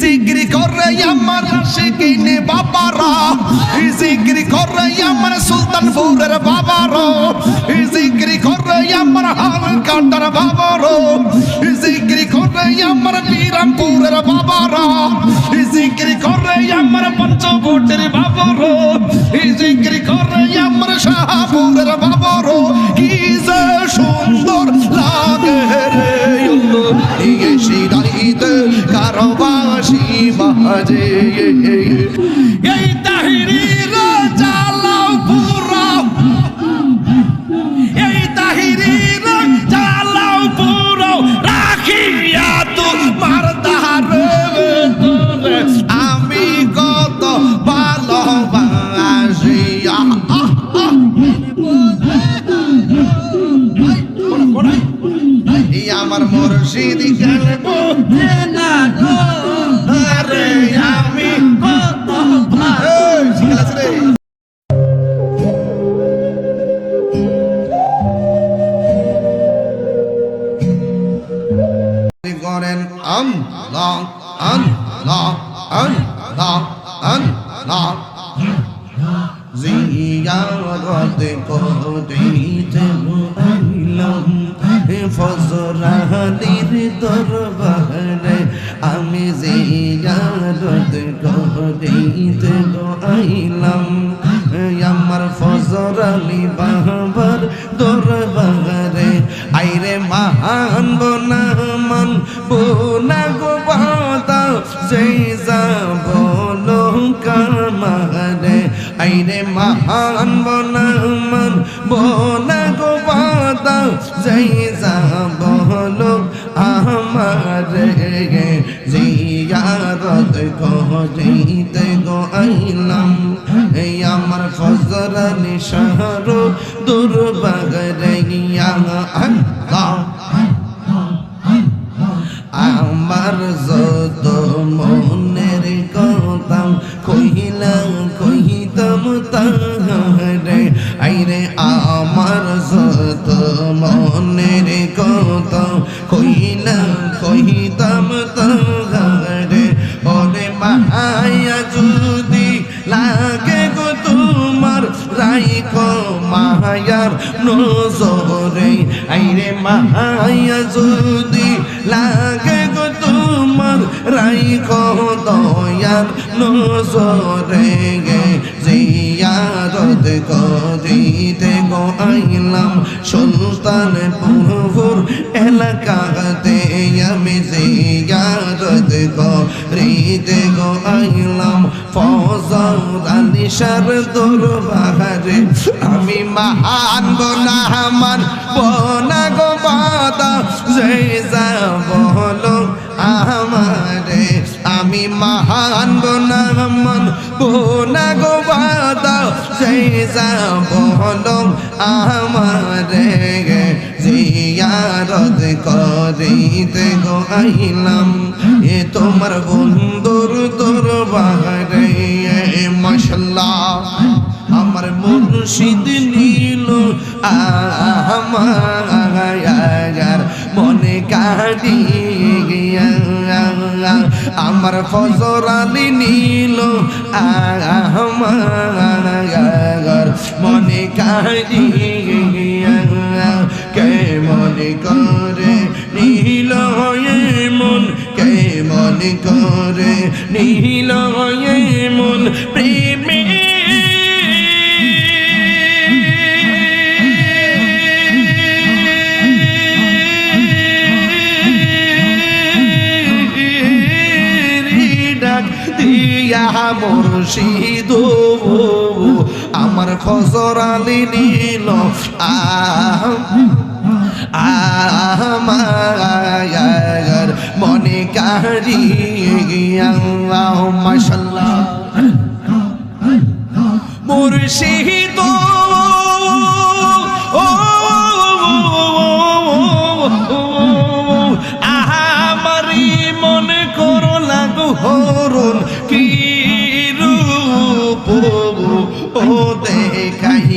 জিগরি করে আমার শিকিনে বাবারা। জিগ্রি করে আমার সুলতানপুরের বাবারা। জিগ্রি করে আমার হালকাটার বাবারো জিগরি করে আমার বিরামপুরের বাবারা জিগরি করে আমার পঞ্চবটের বাবারো জিগরি করে আমার শাহপুরের বাবারো কি যে সুন্দর লাগে রে এই শিরাইতে কারবাসি বাজে এই তাহিরির জালাও ফজরানির দরবারে আমি জিয়ারত আমার শহর নিশার দুর্বাগরে আল্লাহ। দয়ার নজরে গে জিয়ারত করিতে গো আইলাম সুলতানপুর এলাকাতে, আমি জিয়ারত করিতে গো আইলাম ফজল আনিসার দরবারে। আমি মহান বনামান বনা গো বাদা, যে যাব হলো আমারে আমি মহান বনামান বনা গো বাদা যে যাব আমারে জিয়ারত করিতে গো আইলাম, এ তোমার বন্ধুর দরবারে। মশলা আমার মুর্শিদ নীল, আমার মনে কাটি গিয়া। আমার ফজর আলী নীল আমার মনে কাটি গিয়া কে মনে করে নীল মন? কে মনে করে নীল মন? প্রেমে দিয়া মুর্শিদ আমার খসর আলি নীল। আমার মনে কারি আল্লাহ মুর্শিদ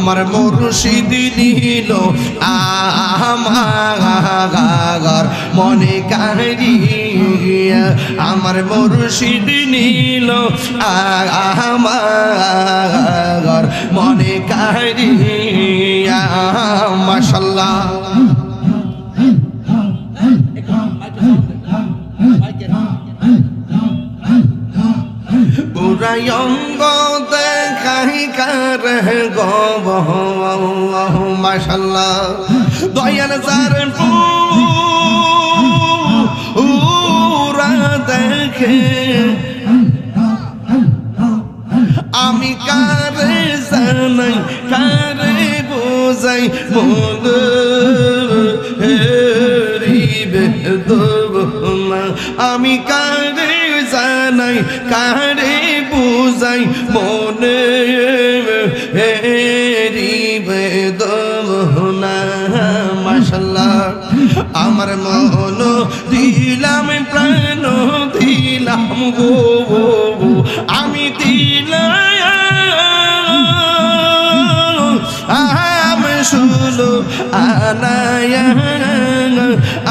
আমার মুর্শিদ নিল আমার মনে কারিয়া আমার মুর্শিদ নিল আমার মনে কারিয়া মাশাল্লাহ। বুড়ায়ঙ্গ দেখাই দয়াল সার দেখে। আমি কারে জানাই, কারে বোঝাই মন আমি কারে জানাই, কারে বোঝাই মনে আমার মন দিলাম, প্রাণ দিলাম গো আমি দিলাম, আমি শুলো আনায়া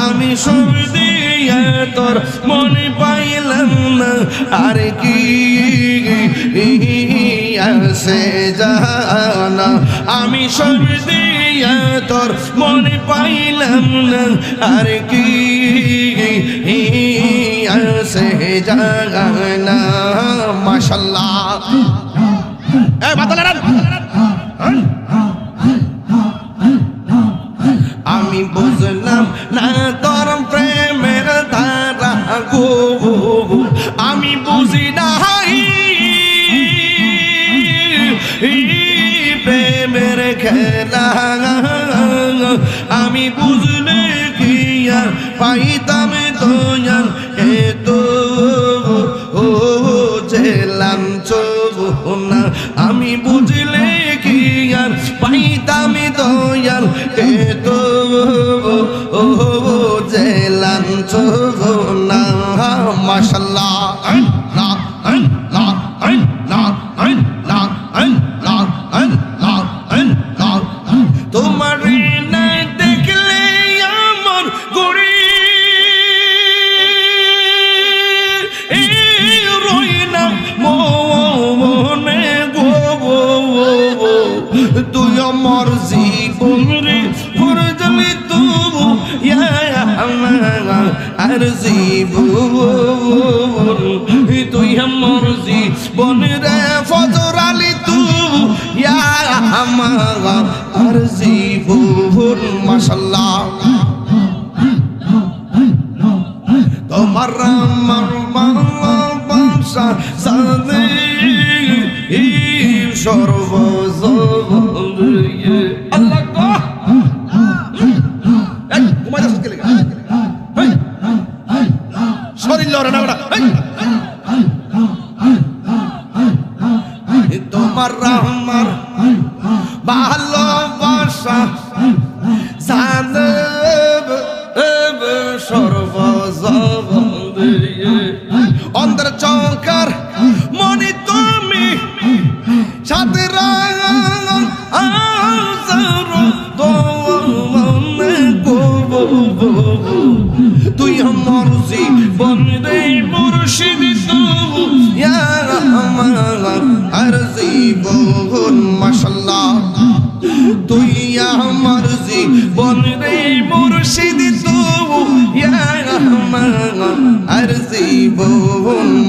আমি সব দিয়া তোর মনে পাইলাম না। আর কি আছে জানা। আমি সব দিয়া তোর মনে পাইলাম না। আর কি আছে জানা। মাশাল্লাহ। আমি বুঝলাম না তোর প্রেমের ধারা। গো আমি বুঝি নাই পাইতাম তোয়ার এ তো ও জেলাম না আমি বুঝলে কি আর পাইতাম দয়াল এ তো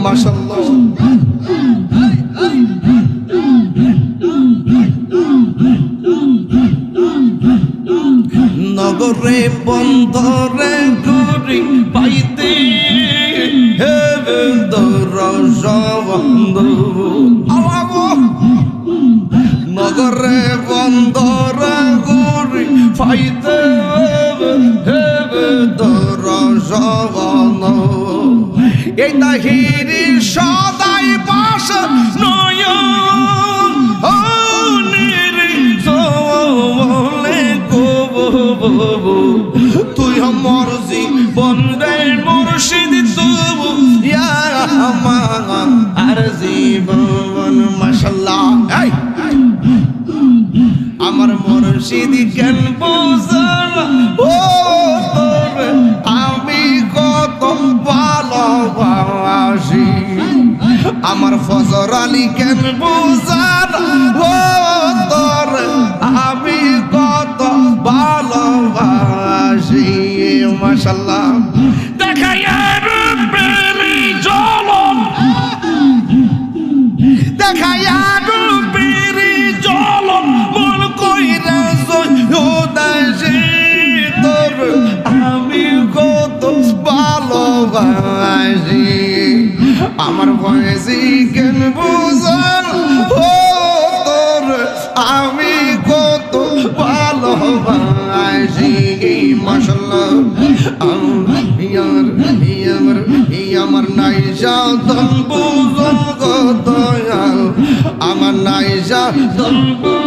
জীবন মাশাআল্লাহ। নগরে বন্দরে করি সদাই পাশ নয় ও নিরি বলে তুই আমার জীবন রে মুর্শিদ তবু আর জীবন মাশাল্লাহ আমার মুর্শিদ কেন বুঝল ও আলী কেন বুঝল ও তোর আমি কত ভালোবাসি মাশাল্লাহ আমার বয়সি কেন বুঝল তোর আমি কত ভালোবাসি ইয়ার আমার নাইজা তন বুঝল কত আমার নাইজা তন কি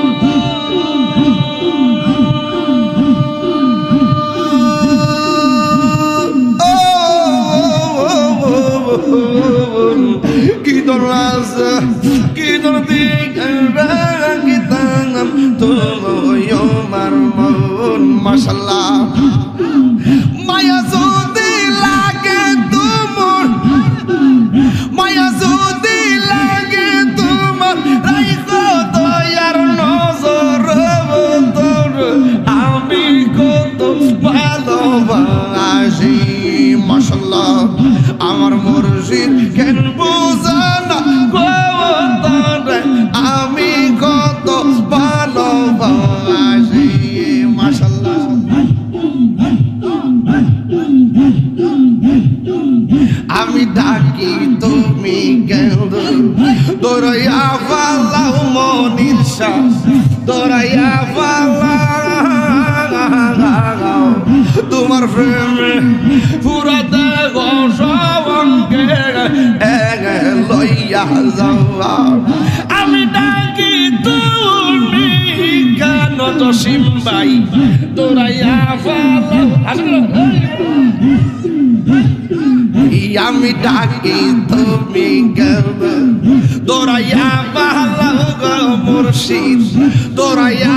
মন আমি ডাকি, তুমি কেন? দৌড়াইয়া পালাও মনির শ্বাস দৌড়াইয়া পালাও। তোমার প্রেমে পুরা দেহ সবঙ্গে লইয়া যাওয়া। আমি ডাকি, তুমি কেন? তো সিম্বাই ফালা আসলে আমি ডাকি তুমি কেন দৌড়াইয়া পালাও গো মুর্শিদ দৌড়াইয়া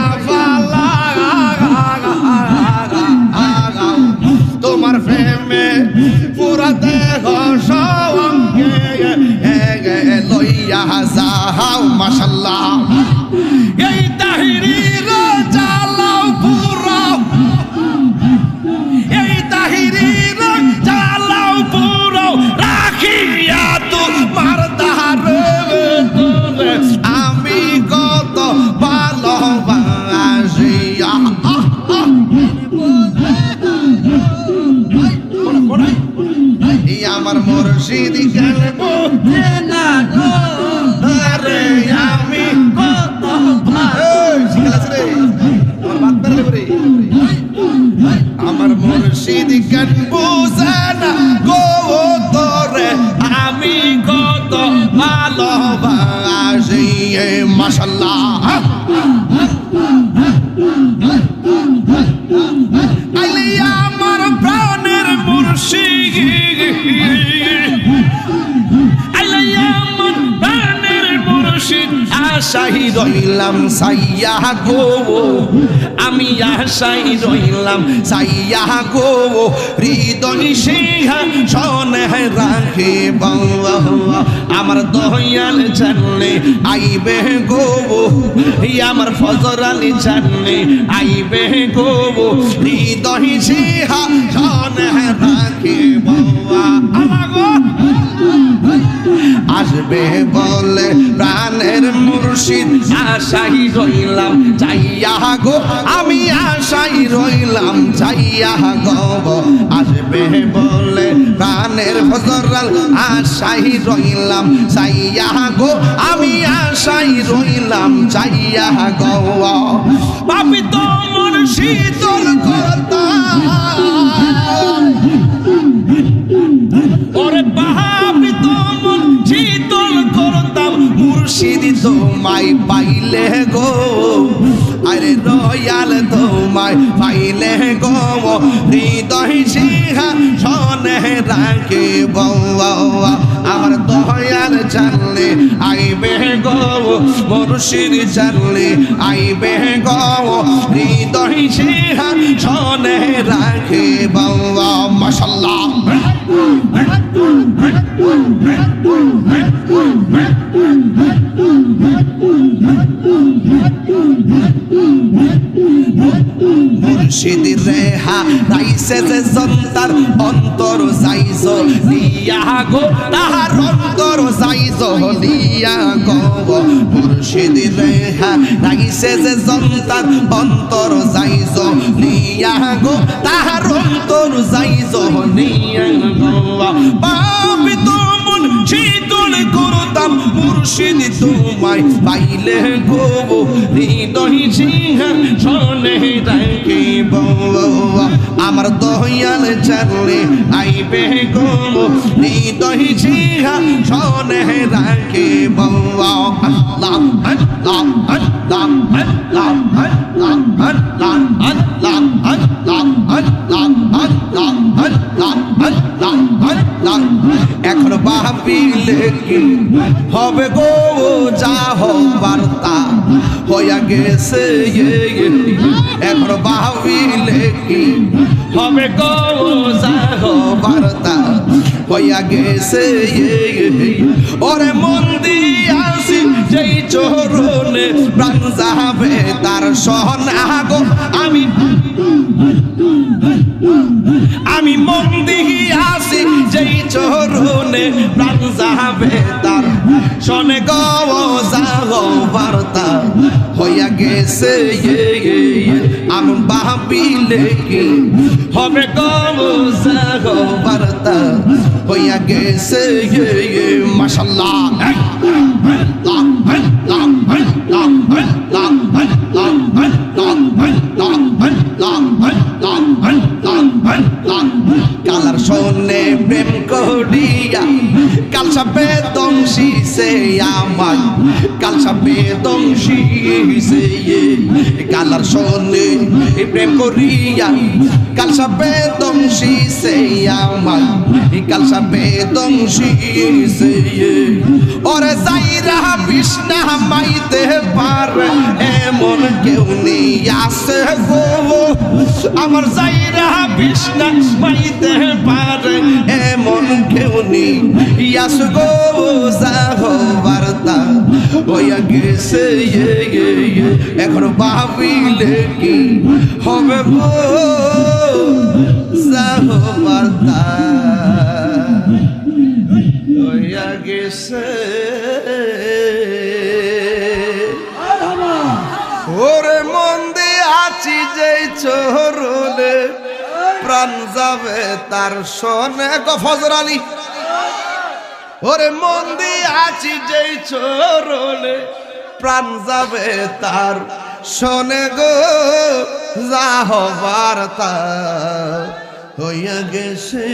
রইলাম, সাইয়া গো। আমি আশাই রইলাম, সাইয়া গো। হৃদয় সিংহা রাখে আমার দয়াল জানলে আইবে গো। আমার ফজর আলী জানলে আইবে গো। হৃদয় সিংহা সনে রাখে বাবা আলাগো আসবে বলে প্রাণের মুর্শিদ। আশাই রইলাম চাইয়া গো, আমি আশাই রইলাম চাইয়া গো। আসবে বলে প্রাণের ফজরাল, আশাই রইলাম চাইয়া গো, আমি আশাই রইলাম চাইয়া গো। পাপি তো শীতল কথা ওরে পাহাবি মুর্শিদি তোমায় পাইলে গো আরে রয়াল তোমায় পাইলে গো হৃদয় সিংহা সনে রাখে বৌয়া আমার দয়াল জানলে আইবে গো মুর্শিদ জানলে আইবে গো হৃদয় সিংহা সনে রাখে বৌয়া মাশাল্লাহ মুর্শিদ রেহা রাইসে যে জন্তার অন্তর যাইজ লিয়া গো, তাহার অন্তর যাইজ লিয়া গো মুর্শিদ রেহা রাইসে যে জন্তার অন্তর যাইজ লিয়া গো, তাহার অন্তর যাইজ লিয়া গো শীতল করতাম মুর্শিদ তোমায় পাইলে গো হৃদয় সিংহা শোনে রাখি আমার দয়াল জানলে আইবে গো হৃদয় সিংহা শোনে রাখি বৌয়া আল্লাহ আল্লাহ আল্লাহ আল্লাহ আল্লাহ আল্লাহ আল্লাহ আল্লাহ আল্লাহ আল্লাহ আল্লাহ আল্লাহ আল্লাহ এখন ভাবিলে কি হবে গো, যা বার্তা। হইয়া গেছে এখন ভাবিলে কি হবে গো, যা বার্তা। হইয়া গেছে ওরে মন দিয়াছি যেই চরণে প্রাণ যাবে তার সহনা গো, আমি আমি মন দিয়াছি যেই চরণে প্রাণ যাবে তার। শোনে গো যাও, বার্তা। হইয়া গেছে আমি ভাবিলে কি? হবে গো যাও, বার্তা। হইয়া গেছে মাশাল্লাহ। 浪门浪门浪门浪门浪门浪门。কালার শোনে প্রেম করিয়া। কালসা বেদংশী সে আমার। কালসা বেদংশী সে কালার শোনে প্রেম করিয়া। কালসা বেদংশী সে আমার। কালসা বেদংশী সে ওরে যাইরা বিষ্ণা মাইতে পারে, এমন কেউ নেই আসে গো আমার যাইরা বিষ্ণা মাইতে পারে এমন কেউ নেই। ইয়াস গো বার্তা হইয়া গেছে এখন ভাবিলে কি হবে যাহ বার্তা হইয়া গেছে। ওরে মন দিয়ে আছি যেই চোরলে প্রাণ যাবে তার শোনে গো ফজর আলী। ওরে মন দিয়ে আছি যেই চোরলে প্রাণ যাবে তার শোনে গো, যা হবার তা হইয়া গেছে।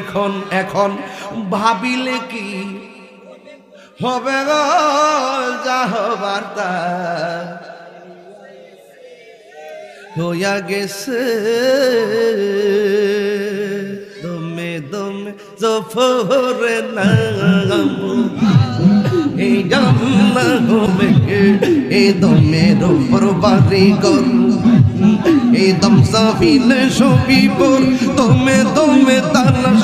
এখন এখন ভাবিলে কি হবে গো, যা হবার তা হইয়া গেছে দমে দমে জফরে নাম এই আল্লাহ এ দমের উপর বাড়ি কর এই দম সাফিলে সবিপুর দমে দমে তালাশ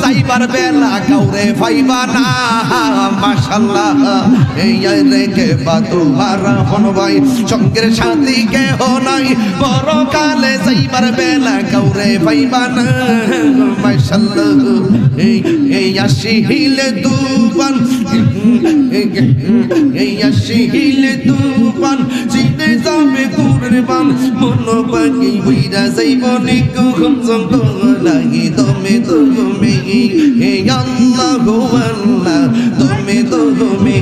যাইবার বেলা কাউরে ভাইবা না। মাশাল্লাহ, এই রে কে পা তোমার রাফন ভাই? সঙ্গের সাথী কেহ নাই, পরকালে যাইবার বেলা কাউরে ভাইবা না। মাশাল্লাহ, এই এই আসি হিলে দুবান, এই আসি হিলে দুবান জিতে যাবে কুরবান মন পাখি হইরা যাইব নিকু খুমসঙ্গ লাগি দমে। দমে হে আল্লাহ আল্লাহ দমে দমে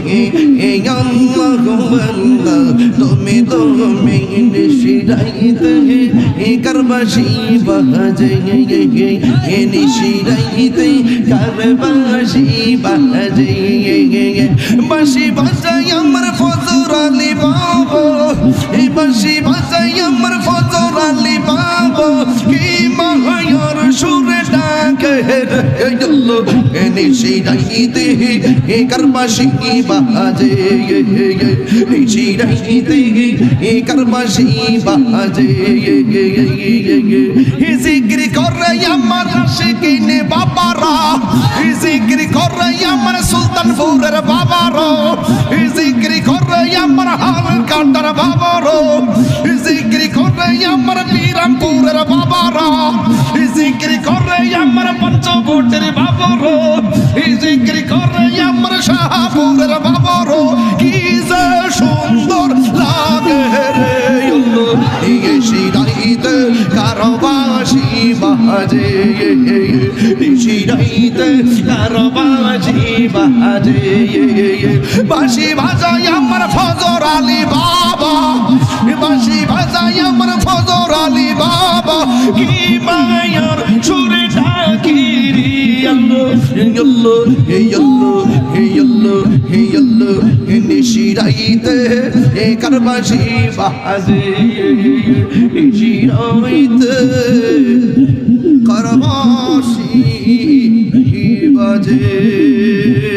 হে আল্লাহ আল্লাহ দমে দমে নিশিরাইতে হে করবাসি বাজে, হে বাসি বাজাই আমার ফজর আলী বাবা এই বাসি নিশি রহিতে হে করবাসি বাজে নিশি রহিতে হে করবাসি বাজে হে জিক্র করে আমার আশিকিনে বাবারা হে জিক্র করে আমার সুলতানপুরের বাবারো আমার হাল কাটার বাবার জিক্র করে আমার বিরামপুরের বাবার জিক্র করে আমার পঞ্চবটের বাবার জিক্র করে আমার শাহপুরের বাবার কি যে সুন্দর বাজে শিরাইতে কারবাসি বাজে বাসি ভাজাই আমার ফজর আলী বাবা বাসি ভাজাই আমার ফজর আলী বাবা। কি মায়ার সুরে ডাকিরি আল্লাহ। হে আল্লাহ হে আল্লাহ হে আল্লাহ, হে নিশিরাইতে হে কারবাসি বাজে নিশিরাইতে কারবাসি বাজে